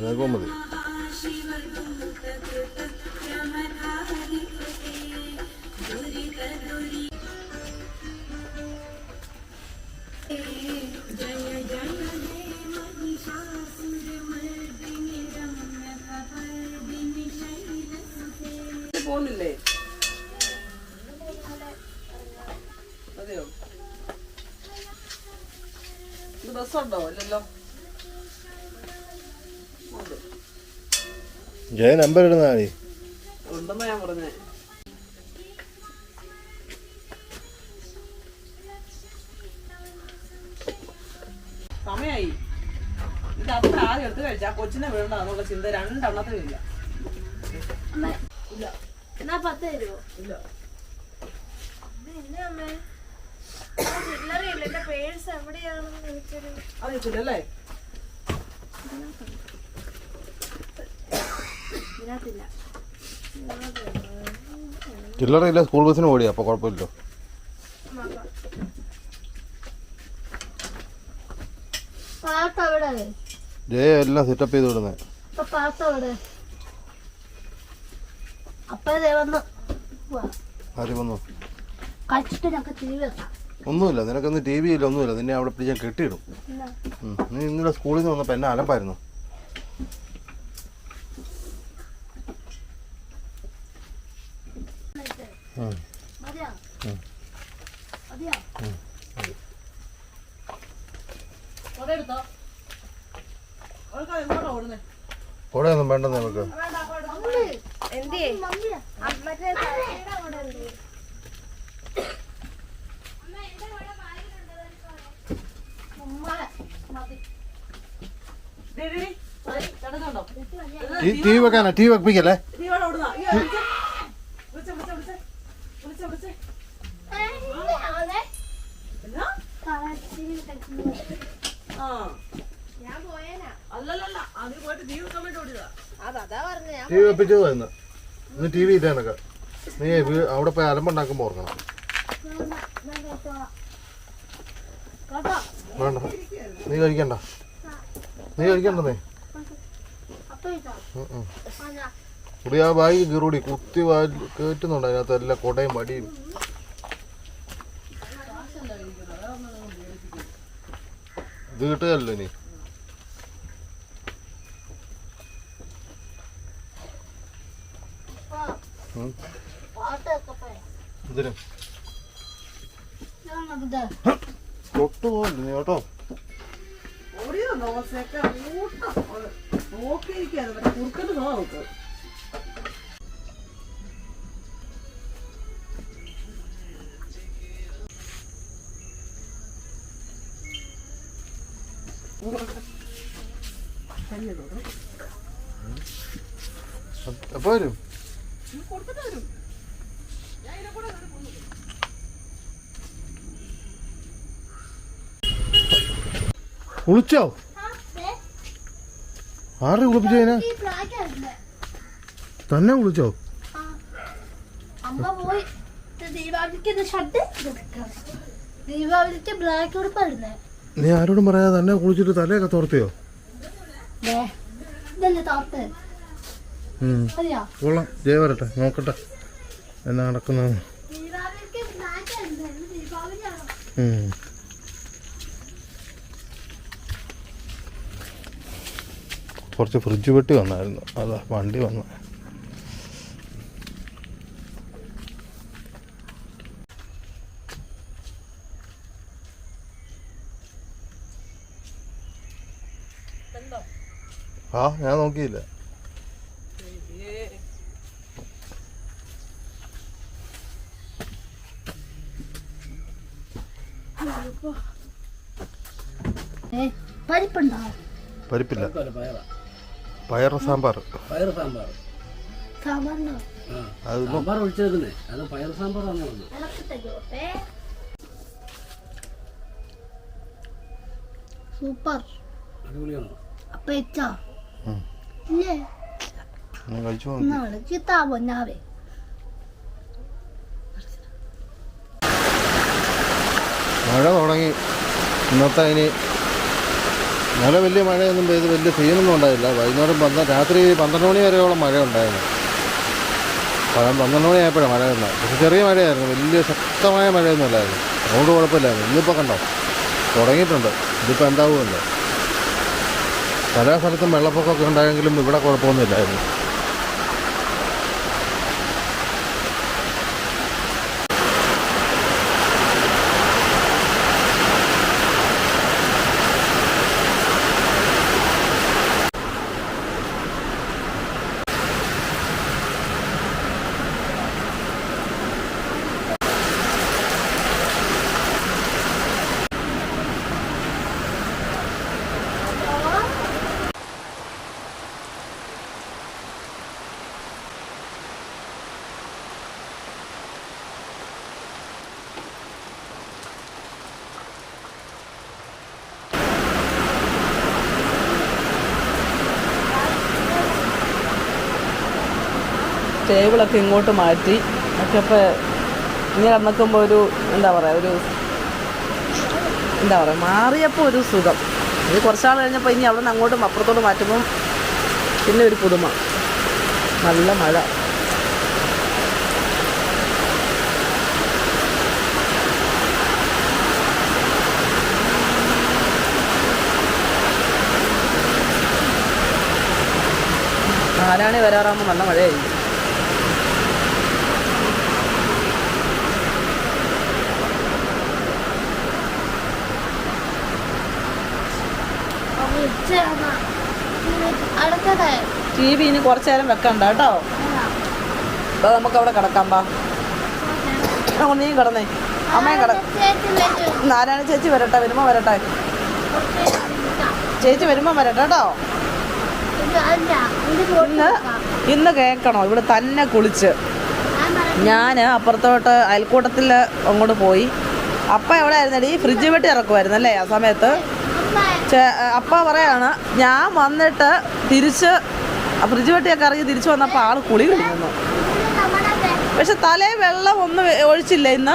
നിനക്കും മതി പോകുന്നില്ലേ അതെയോ? ഇത് ബസ്സുണ്ടോ? അല്ലല്ലോ ജയ നമ്പർ ഇടുന്ന മതി ഞാൻ പറഞ്ഞേ. സമയായി. ഇത് അത്ര ആദ്യം എടുത്ത് കഴിച്ചാ കൊച്ചിനെ വേണ്ടെന്നുള്ള ചിന്ത രണ്ടെണ്ണത്തിനും ഇല്ല. എന്നാ പത്ത് തരുമോ ഇല്ല. ചില്ലറയില്ല. എന്റെ പേഴ്സ് എവിടെയാണെന്ന് എനിക്കൊരു അറിയത്തില്ലല്ലേ ഇതിനകത്തില്ല. ചില്ലറയില്ല സ്കൂൾ ബസ്സിന് ഓടി അപ്പോൾ കുഴപ്പമില്ലല്ലോ. പാട്ട് അവിടെ. ജയ എല്ലാം സെറ്റപ്പ് ചെയ്ത് വിടുന്നേ ഒന്നുമില്ല നിനക്കൊന്ന് ടി വി ഇല്ല ഒന്നുമില്ല. നിന്നെ അവിടെ പിടിച്ച് ഞാൻ കെട്ടിയിടും. നീ ഇന്നലെ സ്കൂളിൽ നിന്ന് വന്നപ്പോൾ എന്നെ അലമ്പായിരുന്നു ഉം. മതിയോ ഉം. മതിയോ അവിടെ എടുത്തോ അവൾക്ക് എങ്ങോട്ടാ ഓടുന്നേ കൂടെ ഒന്നും വേണ്ടെന്ന് നമുക്ക് എന്തേ മറ്റേ തലയുടെ അവിടെ ഉണ്ട്. ഉമ്മ, മതി. ഡേ, ഡേ, ഡേ. അതെ, കിടന്നുണ്ടോ? ടീ വി വെക്കാനാ? ടി വെപ്പിക്കല്ലേ? ടി വി വെപ്പിച്ചു പോയെന്ന് ഇന്ന് ടി വി ഇതേനൊക്കെ നീ അവിടെ പോയി അലമ്പുണ്ടാക്കുമ്പോ ഓർക്കണം. വേണ്ട. നീ കഴിക്കണ്ട. നീ കഴിക്കണ്ട കുടി ആ ബാഗ് കീറൂടി. കുത്തി വാ കേറ്റുന്നുണ്ട് അതിനകത്ത് എല്ലാ കൊടയും മടിയും. ഇത് കിട്ടുകയല്ലോ ഇനി. നോക്കട്ടെ തൊട്ട് നീ കേട്ടോ? ഓടിയതോ നോസൊക്കെ നോക്കിയിരിക്കാതെ കുളിച്ചോ? ആരുടെ കുളിപ്പിച്ചോ അതിനെ? തന്നെ കുളിച്ചോ? നീ ആരോടും പറയാതെ തന്നെ കുളിച്ചിട്ട് തലയൊക്കെ തോർത്തിയോ? കൊള്ളാം. ജയ വരട്ടെ. നോക്കട്ടെ. എന്നാ നടക്കുന്നത് കുറച്ച് ഫ്രിഡ്ജ് പെട്ടി വന്നായിരുന്നു. അതാ വണ്ടി വന്നു. ആ ഞാൻ നോക്കിയില്ല. പരിപ്പില്ല. പയർ സാമ്പാർ. പയർ സാമ്പാർ. സാമ്പാർ ഒഴിച്ചേക്കുന്നേ അത് പയർ സാമ്പാറാണ് സൂപ്പർ. അടിപൊളിയാണോ? അപ്പൊ എച്ചാ. ഇല്ലേ? ഞാൻ കഴിച്ചു ചിത്താ പൊന്നാവേ മഴ തുടങ്ങി. ഇന്നത്തെ ഇനി ഇന്നലെ വലിയ മഴയൊന്നും പെയ്ത് വലിയ സീനൊന്നും ഉണ്ടായില്ല. വൈകുന്നേരം പന്ത്ര രാത്രി പന്ത്രണ്ട് മണി വരെയോളം മഴ ഉണ്ടായിരുന്നു. പഴം പന്ത്രണ്ട് മണിയായപ്പോഴാണ് മഴ ഉണ്ടായത് പക്ഷെ ചെറിയ മഴയായിരുന്നു. വലിയ ശക്തമായ മഴയൊന്നും ഇല്ലായിരുന്നു അതുകൊണ്ട് കുഴപ്പമില്ലായിരുന്നു. ഇന്നിപ്പോൾ കണ്ടോ? തുടങ്ങിയിട്ടുണ്ട്. ഇതിപ്പോൾ എന്താവുമല്ലോ പല സ്ഥലത്തും വെള്ളപ്പൊക്കമൊക്കെ ഉണ്ടായെങ്കിലും ഇവിടെ കുഴപ്പമൊന്നുമില്ലായിരുന്നു ടേബിളൊക്കെ ഇങ്ങോട്ട് മാറ്റി. ഒക്കെ ഇപ്പോൾ ഇങ്ങനെ നിൽക്കുമ്പോൾ ഒരു എന്താ പറയുക ഒരു എന്താ പറയുക മാറിയപ്പോൾ ഒരു സുഖം. ഇത് കുറച്ചാൾ കഴിഞ്ഞപ്പോൾ ഇനി അവിടെ നിന്ന് അങ്ങോട്ടും അപ്പുറത്തോട്ട് മാറ്റുമ്പം പിന്നെ ഒരു പുതുമ. നല്ല മഴ. നാലാണി വരാറാകുമ്പോൾ നല്ല മഴയായിരിക്കും. ടി വി ഇനി കുറച്ചു നേരം വെക്കണ്ട കേട്ടോ. അപ്പോൾ നമുക്ക് അവിടെ കിടക്കാം പാ നീയും കിടന്നേ. അമ്മയും കിട നാരായണ ചേച്ചി വരട്ടെ വരുമ്പോൾ വരട്ടെ. ചേച്ചി വരുമ്പോൾ വരട്ടെ കേട്ടോ. ഇന്ന് ഇന്ന് കേൾക്കണോ? ഇവിടെ തന്നെ കുളിച്ച്. ഞാൻ അപ്പുറത്തോട്ട് അയൽക്കൂട്ടത്തിൽ അങ്ങോട്ട് പോയി. അപ്പ എവിടെ ആയിരുന്നടി ഫ്രിഡ്ജ് വെട്ടി ഇറക്കുമായിരുന്നു അല്ലേ ആ സമയത്ത്? അപ്പ പറയാണ് ഞാൻ വന്നിട്ട് തിരിച്ച് ആ ഫ്രിഡ്ജ് വെട്ടിയൊക്കെ ഇറങ്ങി തിരിച്ചു വന്നപ്പോൾ ആൾ കുളി കഴിഞ്ഞു. പക്ഷെ തലേ വെള്ളം ഒന്നും ഒഴിച്ചില്ല ഇന്ന്?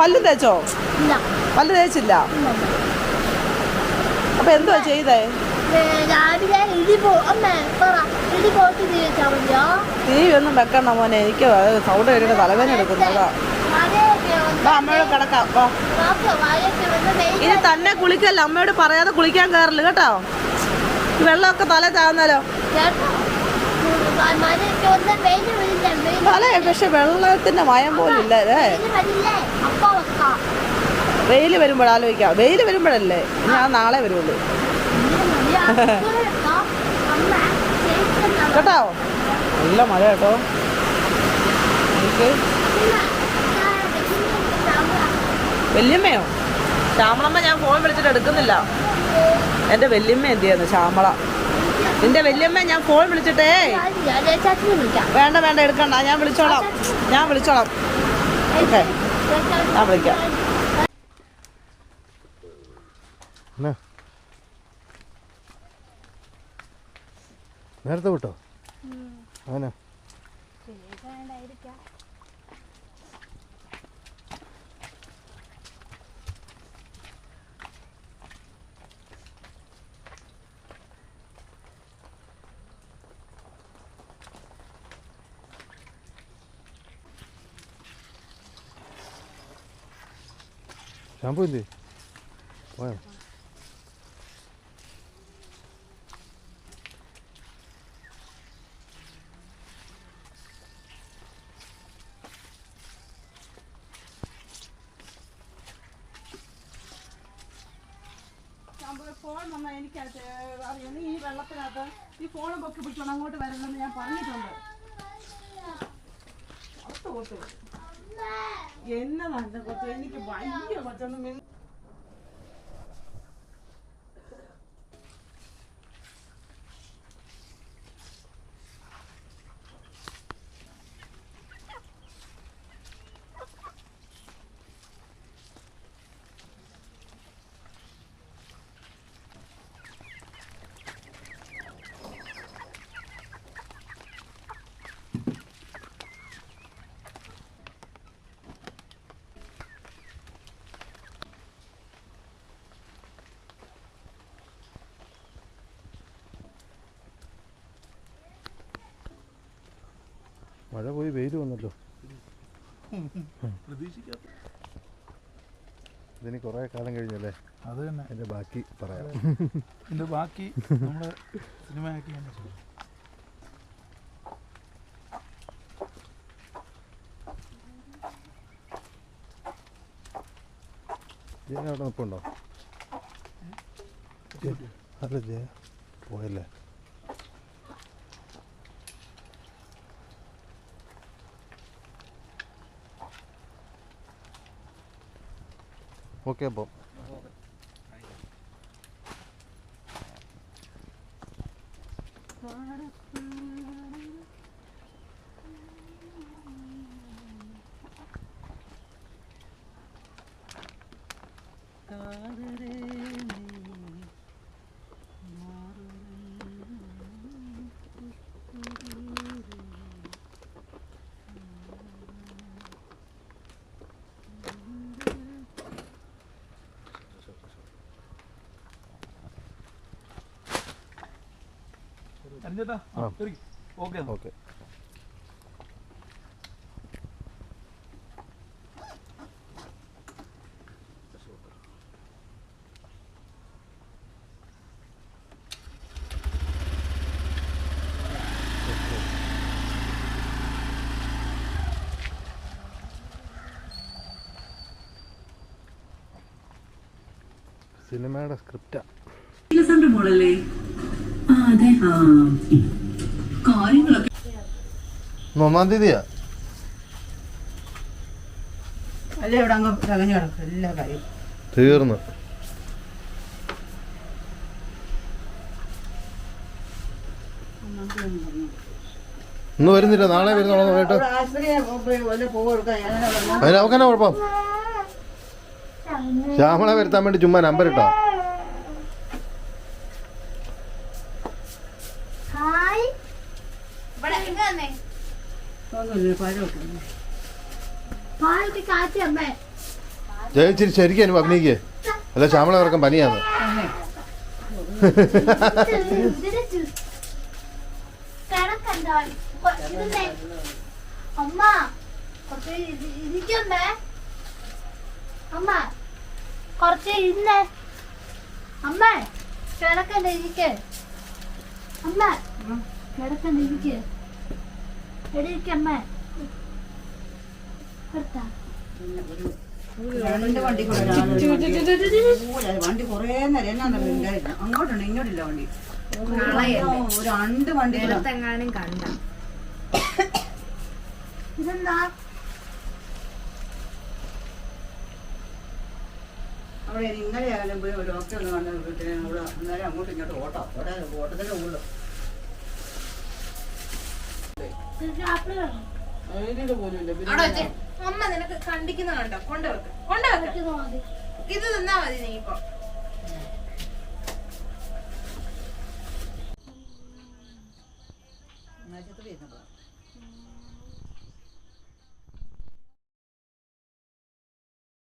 പല്ല് തേച്ചോ? പല്ല് തേച്ചില്ല? അപ്പൊ എന്തുവാ ചെയ്തേ? തീ ഒന്നും വെക്കണ്ട മോനെ എനിക്ക് സൗണ്ട് കേട്ടിട്ട് തലവേന എടുക്കുന്നതാ. അമ്മയോട് കിടക്കാം ഇനി തന്നെ കുളിക്കല്ല? അമ്മയോട് പറയാതെ കുളിക്കാൻ കയറില്ല കേട്ടോ? വെള്ളമൊക്കെ തല താന്നാലോ തല പക്ഷെ വെള്ളത്തിന്റെ മയം പോലും ഇല്ല വെയിൽ വരുമ്പോൾ ആലോചിക്കാം. വെയിൽ വരുമ്പോഴല്ലേ? ഞാൻ നാളെ വരുള്ളൂ. കേട്ടോ? നല്ല മഴ കേട്ടോ. വല്യമ്മയോ? ശ്യാമളമ്മ ഞാൻ ഫോൺ വിളിച്ചിട്ട് എടുക്കുന്നില്ല. എന്റെ വല്യമ്മ എന്ത് ചെയ്യുന്നു? ശ്യാമള. നിന്റെ വല്യമ്മ ഞാൻ ഫോൺ വിളിച്ചിട്ടേ. വേണ്ട വേണ്ട എടുക്കണ്ട. ഞാൻ വിളിച്ചോളാം. ഞാൻ വിളിച്ചോളാം. ഓക്കെ. ഞാൻ വിളിക്കാം. നേരത്തെ വിട്ടോ? അങ്ങനെ ഷാമ്പു ഇല്ലേ പോയോ ഫോൺ വന്നാൽ എനിക്കത് ഈ വെള്ളത്തിനകത്ത് ഈ ഫോണും പൊക്കി പിടിച്ചോണ്ട് അങ്ങോട്ട് വരണമെന്ന് ഞാൻ പറഞ്ഞിട്ടുണ്ട്. 옛날 안 사거든. 이렇게 많이 맞잖아. പ്രതീക്ഷിക്കാത്ത ഇതിന് കുറേ കാലം കഴിഞ്ഞല്ലേ? അത് തന്നെ. അതിന്റെ ബാക്കി പറയാം. ഇതിന്റെ ബാക്കി നമ്മൾ സിനിമയാക്കി. ജയ അവിടെ നിൽപ്പുണ്ടോ അല്ല ജയ പോയല്ലേ? ഓക്കെ അപ്പോൾ അരിഞ്ചേട്ടാ ഓക്കെ ഓക്കെ. സിനിമയുടെ സ്ക്രിപ്റ്റാ. മോളല്ലേ? അതെ. ആ. കാര്യങ്ങളൊക്കെ ഒന്നാം തീയതിയാ അല്ലേ ഇവിടെ അങ്ങ് തകഞ്ഞു കിടക്കും എല്ലാ കാര്യം. തീർന്നു. ഇന്ന് വരുന്നില്ല. നാളെ വരുന്നുള്ളൂ കേട്ടോ. അതിന് അവക്കെന്നാ കുഴപ്പം? ശ്യാമളെ വരുത്താൻ വേണ്ടി ചുമ്മാ നമ്പർ ഇട്ടോ ഹായ് ഇവിടെ എങ്ങ വന്നേ പാലൊക്കെ കാച്ചി അമ്മേ ജയിച്ചിരി ശരിക്കും അഭിനയിക്കേ. അല്ല ശ്യാമള ഇറക്കം പനിയാണ്. അമ്മ കിടക്കണ്ട ഇരിക്കേ. അമ്മ കിടക്കണ്ട ഇരിക്കേ. വണ്ടി കുറേ നേരം എന്നാ ഇല്ലായിരുന്നു അങ്ങോട്ടുണ്ട് ഇങ്ങോട്ടില്ല വണ്ടി ഒരു രണ്ട് വണ്ടി എങ്ങാനും കണ്ട ഇതെന്താ അവിടെ ഇന്നലെ ആയാലും പോയി ഒരു ഡോക്ടറെ ഒന്ന് കണ്ട വീട്ടിൽ അവിടെ അന്നേരം അങ്ങോട്ടും ഇങ്ങോട്ടും ഓട്ടം അവിടെ ഓട്ടത്തിന്റെ ഉള്ളു പോലും ഇല്ല പിന്നെ അമ്മ നിനക്ക് കണ്ടിക്കുന്ന കണ്ടോ കൊണ്ടുവെക്ക്. കൊണ്ടുവെക്ക്. ഇത് തിന്നാ മതി നീ ഇപ്പൊ.